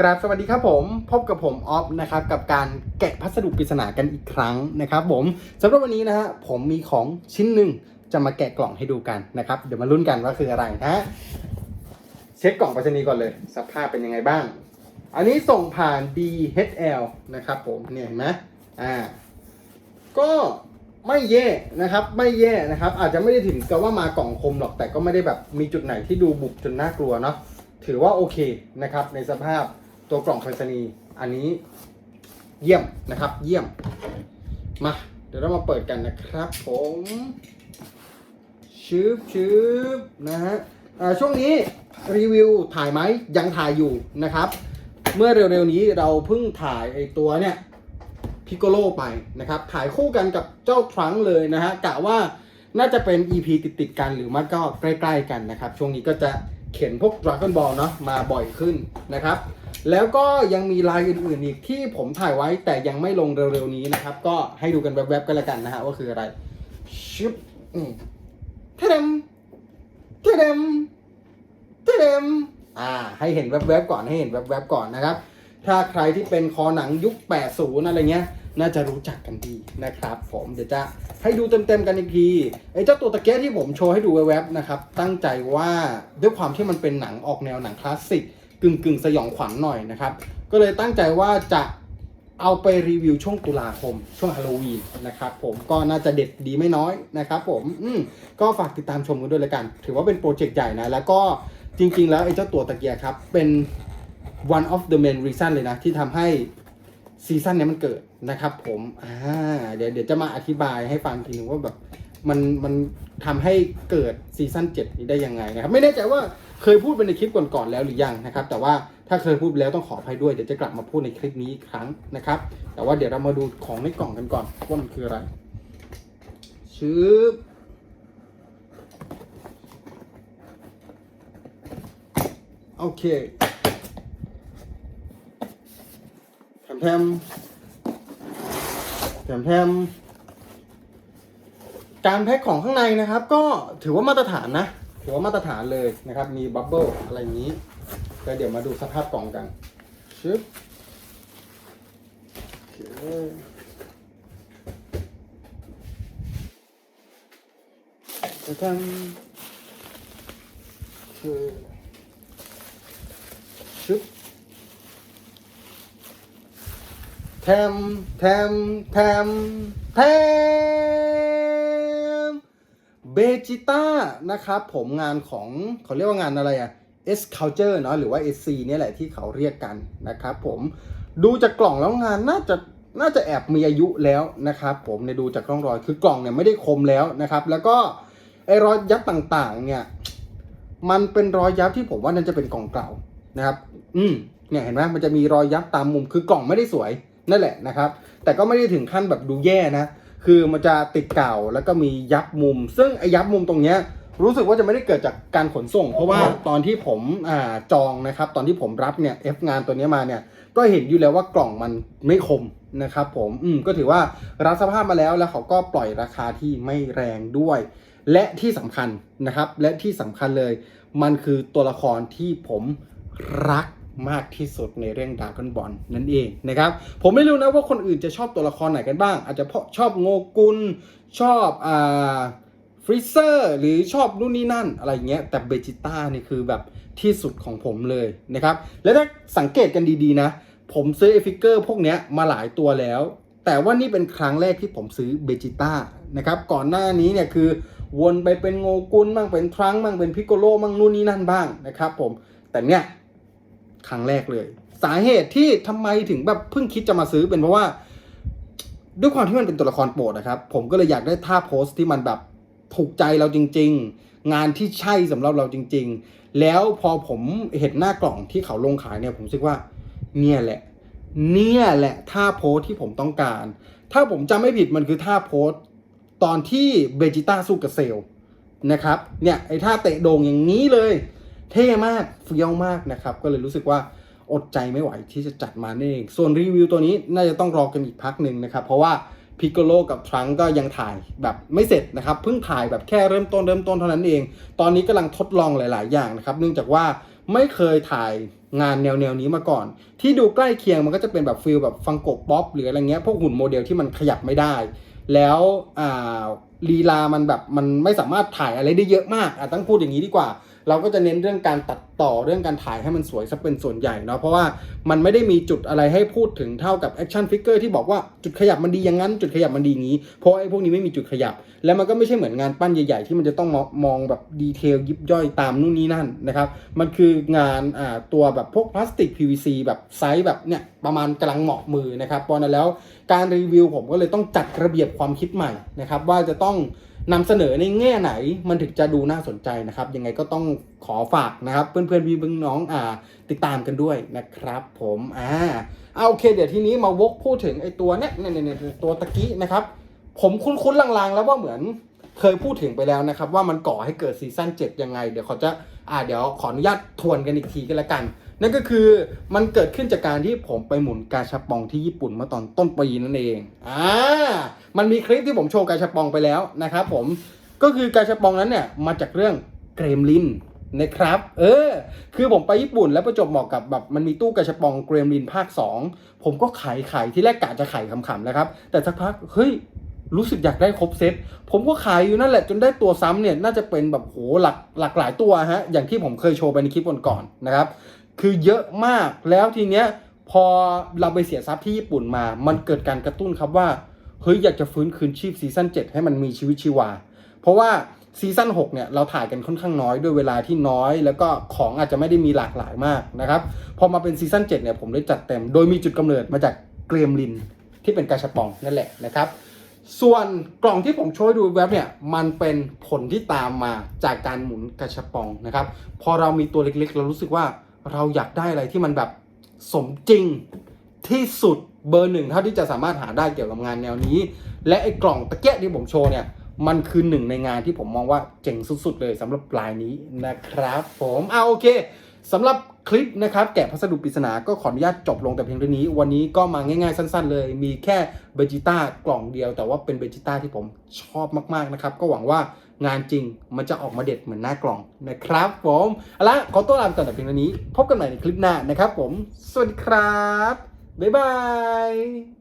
กราบสวัสดีครับผมพบกับผมออฟนะครับกับการแกะพัสดุปริศนากันอีกครั้งนะครับผมสำหรับวันนี้นะฮะผมมีของชิ้นหนึ่งจะมาแกะกล่องให้ดูกันนะครับเดี๋ยวมาลุ้นกันว่าคืออะไรนะฮะเช็คกล่องไปรษณีย์ก่อนเลย สภาพเป็นยังไงบ้าง อันนี้ส่งผ่าน DHL นะครับผมเนี่ยเห็นไหมอ่าก็ไม่แย่นะครับไม่แย่นะครับ อาจจะไม่ได้ถึงกับว่ามากล่องคมหรอกแต่ก็ไม่ได้แบบมีจุดไหนที่ดูบุบจนน่ากลัวเนาะถือว่าโอเคนะครับในสภาพ ตัวกล่องไปรษณีย์อันนี้เยี่ยมนะครับ เยี่ยม มา เดี๋ยวเรามาเปิดกันนะครับ ผมชืบชืบนะฮะช่วงนี้รีวิวถ่ายไหมยังถ่ายอยู่นะครับ เมื่อเร็วๆนี้เราเพิ่งถ่ายไอตัวเนี่ยพิโกโลไปนะครับ ถ่ายคู่กันกับเจ้าทรังเลยนะฮะกะว่าน่าจะเป็น EP ติดๆกันหรือไม่ก็ใกล้ ๆ กันนะครับ ช่วงนี้ก็จะเขียนพวก Dragon Ball เนาะมาบ่อยขึ้นนะครับ แล้วก็ยังมีลายอื่นๆอีกที่ผมถ่ายไว้แต่ยังไม่ลงเร็วๆนี้นะครับ ก็ให้ดูกันแวบๆกันละกันนะฮะว่าคืออะไรชุบอืมเทเดมเทเดมเทมอ่า ให้เห็นแวบๆก่อนให้เห็นแวบๆก่อนนะครับ ถ้าใครที่เป็นคอหนังยุค 80 อะไรเงี้ย น่าจะรู้จักกันดีนะครับ ผมเดี๋ยวจะให้ดูเต็มๆกันอีกทีไอ้เจ้าตัวตะเกียบที่ผมโชว์ให้ดูแวบๆนะครับ ตั้งใจว่าด้วยความที่มันเป็นหนังออกแนวหนังคลาสสิก กึ่งๆสยองขวัญหน่อยนะครับ ก็เลยตั้งใจว่าจะเอาไปรีวิวช่วงตุลาคม ช่วงฮาโลวีนนะครับผมก็น่าจะเด็ดดีไม่น้อยนะครับผมอืมก็ฝากติดตามชมกันด้วยลยกัน ถือว่าเป็นโปรเจกต์ใหญ่นะ แล้วก็จริง ๆ แล้วไอ้เจ้าตัวตะเกียครับ เป็น one of the main reason เลยนะ ที่ทำให้ซีซั่นนี้มันเกิดนะครับผมอ่าเดี๋ยวเดี๋ยวจะมาอธิบายให้ฟังทีนึงว่าแบบมันมันทำให้เกิดซีซั่น7นี้ได้ยังไงนะครับ ไม่แน่ใจว่า เคยพูดไปในคลิปก่อนๆแล้วหรือยังนะครับ แต่ว่าถ้าเคยพูดแล้วต้องขออภัยด้วยเดี๋ยวจะกลับมาพูดในคลิปนี้อีกครั้งนะครับ แต่ว่าเดี๋ยวเรามาดูของในกล่องกันก่อนว่ามันคืออะไรชืบโอเคแถมแถมแถมแถมการแพ็คของข้างในนะครับ ก็ถือว่ามาตรฐานนะ ถือว่ามาตรฐานเลยนะครับ มีบับเบิ้ลอะไรนี้แล้วเดี๋ยวมาดูสภาพกล่องกันชึบโอเคจะทำคือชึบแทมแทมแทมแทม เบจิต้านะครับผมงานของเขาเรียกว่างานอะไรอะ S Culture เนาะหรือว่า SC เนี่ยแหละที่เขาเรียกกันนะครับผมดูจากกล่องแล้วงานน่าจะน่าจะแอบมีอายุแล้วนะครับผมในยดูจากร่องรอยคือกล่องเนี่ยไม่ได้คมแล้วนะครับ แล้วก็ไอ้รอยยับต่างๆ เนี่ย มันเป็นรอยยับที่ผมว่านั่นจะเป็นกล่องเก่านะครับ อืมเนี่ยเห็นไหมมันจะมีรอยยับตามมุมคือกล่องไม่ได้สวยนั่นแหละนะครับ แต่ก็ไม่ได้ถึงขั้นแบบดูแย่นะ คือมันจะติดเก่าแล้วก็มียับมุม ซึ่งไอ้ยับมุมตรงเนี้ยรู้สึกว่าจะไม่ได้เกิดจากการขนส่ง เพราะว่าตอนที่ผมอ่าจองนะครับ ตอนที่ผมรับเนี่ย F งานตัวเนี้ยมาเนี่ย ก็เห็นอยู่แล้วว่ากล่องมันไม่คมนะครับผมอืมก็ถือว่ารับสภาพมาแล้วแล้วเขาก็ปล่อยราคาที่ไม่แรงด้วย และที่สำคัญนะครับ และที่สำคัญเลย มันคือตัวละครที่ผมรัก มากที่สุดในเรื่องด r a ก้อนบอลนั่นเองนะครับ ผมไม่รู้นะว่าคนอื่นจะชอบตัวละครไหนกันบ้าง อาจจะเพาะชอบโงกุลชอบอ่าฟรีเซอร์หรือชอบนู่นนี่นั่นอะไรเงี้ยแต่เบจิต้านี่คือแบบที่สุดของผมเลยนะครับ และถ้าสังเกตกันดีๆนะ ผมซื้อเอฟิกเกอร์พวกเนี้ยมาหลายตัวแล้ว แต่ว่านี่เป็นครั้งแรกที่ผมซื้อเบจิต้านะครับก่อนหน้านี้เนี่ยคือวนไปเป็นโงกุลบ้างเป็นทรังบ้างเป็นพิกโกโลบ้างนู่นนี่นั่นบ้างนะครับผมแต่เนี่ย ครั้งแรกเลย สาเหตุที่ทำไมถึงแบบเพิ่งคิดจะมาซื้อเป็นเพราะว่า ด้วยความที่มันเป็นตัวละครโปรดนะครับ ผมก็เลยอยากได้ท่าโพสที่มันแบบถูกใจเราจริง ๆ งานที่ใช่สำหรับเราจริง ๆ แล้วพอผมเห็นหน้ากล่องที่เขาลงขายเนี่ยผมรู้สึกว่า เนี่ยแหละ เนี่ยแหละท่าโพสที่ผมต้องการ ถ้าผมจำไม่ผิดมันคือท่าโพสตอนที่เบจิต้าสู้กับเซลนะครับเนี่ยไอ้ท่าเตะโด่งอย่างนี้เลย เท่มากเฟี้ยวมากนะครับ ก็เลยรู้สึกว่าอดใจไม่ไหวที่จะจัดมาเอง ส่วนรีวิวตัวนี้น่าจะต้องรอกันอีกพักหนึ่งนะครับ เพราะว่าพิกโกโลกับทรังก็ยังถ่ายแบบไม่เสร็จนะครับ เพิ่งถ่ายแบบแค่เริ่มต้นเริ่มต้นเท่านั้นเอง ตอนนี้กำลังทดลองหลาย ๆ อย่างนะครับ เนื่องจากว่าไม่เคยถ่ายงานแนวแนวนี้มาก่อน ที่ดูใกล้เคียงมันก็จะเป็นแบบฟิลแบบฟังโกป๊อปหรืออะไรเงี้ยพวกหุ่นโมเดลที่มันขยับไม่ได้ แล้วอ่าลีลามันแบบมันไม่สามารถถ่ายอะไรได้เยอะมากอะต้องพูดอย่างนี้ดีกว่า เราก็จะเน้นเรื่องการตัดต่อเรื่องการถ่ายให้มันสวยซะเป็นส่วนใหญ่เนาะเพราะว่ามันไม่ได้มีจุดอะไรให้พูดถึงเท่ากับแอคชั่นฟิกเกอร์ที่บอกว่าจุดขยับมันดีอย่างนั้น จุดขยับมันดีอย่างนี้ เพราะไอ้พวกนี้ไม่มีจุดขยับ แล้วมันก็ไม่ใช่เหมือนงานปั้นใหญ่ๆ ที่มันจะต้องมองมองแบบดีเทลยิบย่อยตามนู่นนี่นั่นนะครับมันคืองานอ่าตัวแบบพวกพลาสติก PVC แบบไซส์แบบเนี่ยประมาณกำลังเหมาะมือนะครับพราะฉะนั้นแล้วการรีวิวผมก็เลยต้องจัดระเบียบความคิดใหม่นะครับว่าจะต้อง นำเสนอในแง่ไหนมันถึงจะดูน่าสนใจนะครับ ยังไงก็ต้องขอฝากนะครับ เพื่อนๆพี่เพื่อนน้องอ่า ติดตามกันด้วยนะครับ ผมอ่าเอาโอเค เดี๋ยวทีนี้มาวกพูดถึงไอ้ตัวเนี้ยเนี่ยเนี่ยตัวตะกี้นะครับ ผมคุ้นๆลางๆ แล้วว่าเหมือนเคยพูดถึงไปแล้วนะครับ ว่ามันก่อให้เกิดซีซั่น7ยังไง เดี๋ยวเขาจะอ่าเดี๋ยวขออนุญาตทวนกันอีกทีกันละกัน นั่นก็คือมันเกิดขึ้นจากการที่ผมไปหมุนกาชาปองที่ญี่ปุ่นเมื่อตอนต้นปีนั่นเองอ่ามันมีคลิปที่ผมโชว์กาชาปองไปแล้วนะครับผมก็คือกาชาปองนั้นเนี่ยมาจากเรื่องเกรมลินนะครับ เออ คือผมไปญี่ปุ่นแล้วประจบเหมาะกับแบบมันมีตู้กาชาปองเกรมลินภาค 2 ผมก็ขายขายที่แรกกะจะขายขำๆนะครับ แต่สักพัก เฮ้ย รู้สึกอยากได้ครบเซต ผมก็ขายอยู่นั่นแหละ จนได้ตัวซ้ำเนี่ย น่าจะเป็นแบบโหหลักหลากหลายตัวฮะ อย่างที่ผมเคยโชว์ไปในคลิปก่อนๆนะครับ คือเยอะมากแล้วทีเนี้ยพอเราไปเสียทรัพย์ที่ญี่ปุ่นมา มันเกิดการกระตุ้นครับว่าเฮ้ยอยากจะฟื้นคืนชีพซีซั่น7ให้มันมีชีวิตชีวา เพราะว่าซีซั่น6เนี่ยเราถ่ายกันค่อนข้างน้อยด้วยเวลาที่น้อย แล้วก็ของอาจจะไม่ได้มีหลากหลายมากนะครับพอมาเป็นซีซั่น7เนี่ยผมได้จัดเต็ม โดยมีจุดกำเนิดมาจากเกรมลินที่เป็นกาชาปองนั่นแหละนะครับ ส่วนกล่องที่ผมโชว์ให้ดูแว็บเนี่ยมันเป็นผลที่ตามมาจากการหมุนกระชับปองนะครับพอเรามีตัวเล็กๆ เรารู้สึกว่า เราอยากได้อะไรที่มันแบบสมจริงที่สุดเบอร์หนึ่งเท่าที่จะสามารถหาได้เกี่ยวกับงานแนวนี้ และไอ้กล่องตะเกียบที่ผมโชว์เนี่ยมันคือหนึ่งในงานที่ผมมองว่าเจ๋งสุดๆเลยสำหรับลายนี้นะครับ ผมเอาโอเค สำหรับคลิปนะครับแกะพัสดุปริศนาก็ขออนุญาตจบลงแต่เพียงเท่านี้ วันนี้ก็มาง่ายๆสั้น ๆ เลย มีแค่เบจิต้ากล่องเดียว แต่ว่าเป็นเบจิต้าที่ผมชอบมากๆนะครับ ก็หวังว่างานจริงมันจะออกมาเด็ดเหมือนหน้ากล่องนะครับผมเอาละขอตัวลาไปก่อนแต่เพียงเท่านี้ พบกันใหม่ในคลิปหน้านะครับผม สวัสดีครับ บ๊ายบาย